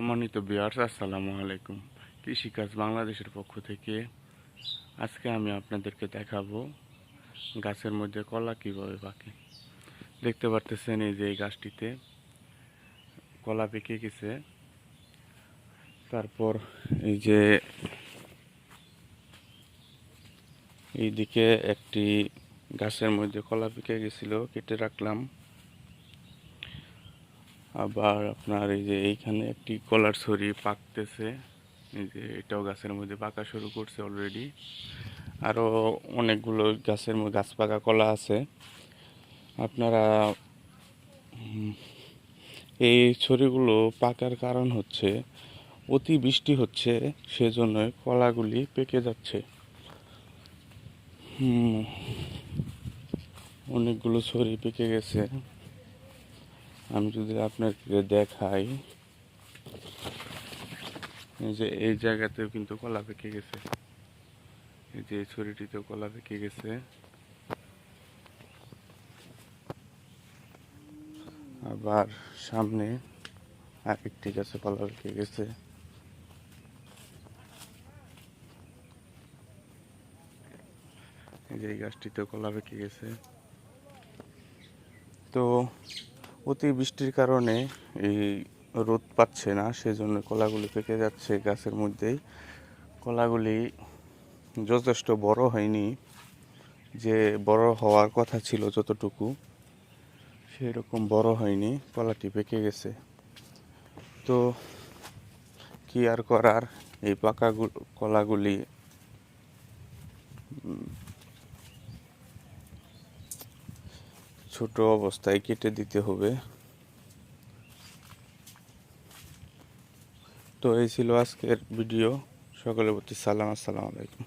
সম্মানিত বিয়ার্স আসসালামু আলাইকুম। কৃষিকাজ বাংলাদেশের পক্ষ থেকে আজকে আমি আপনাদেরকে দেখাবো গাছের মধ্যে কলা কীভাবে পাকে। দেখতে পারতেছেন এই যে এই গাছটিতে কলা পেকে গেছে। তারপর এই যে এইদিকে একটি গাছের মধ্যে কলা পেকে গেছিল, কেটে রাখলাম। আবার আপনার এই যে এইখানে একটি কলার ছড়ি পাকতেছে। এই যে এটাও গাছের মধ্যে পাকা শুরু করছে অলরেডি আরও অনেকগুলো গাছের গাছ পাকা কলা আছে। আপনারা এই ছড়িগুলো পাকার কারণ হচ্ছে অতি বৃষ্টি হচ্ছে, সেজন্য কলাগুলি পেকে যাচ্ছে। অনেকগুলো ছড়ি পেকে গেছে। আমি যদি আপনাকে দেখাই, এই যে এই জায়গাতেও কিন্তু কলা পেকে গেছে। এই যে ছড়িটিতেও কলা পেকে গেছে। আবার সামনে আরেকটি গাছে কলা পেকে গেছে। এই যে এই গাছটিতেও কলা পেকে গেছে। তো অতি বৃষ্টির কারণে এই রোদ পাচ্ছে না, সেজন্য কলাগুলি পেকে যাচ্ছে গাছের মধ্যেই। কলাগুলি যথেষ্ট বড় হয়নি, যে বড় হওয়ার কথা ছিল যতটুকু, সেরকম বড় হয়নি, কলাটি পেকে গেছে। তো কি আর করার, এই পাকা কলাগুলি ছোট অবস্থায় কেটে দিতে হবে। তো এই ছিল আজকের ভিডিও। সকলের প্রতি সালাম, আসসালামু আলাইকুম।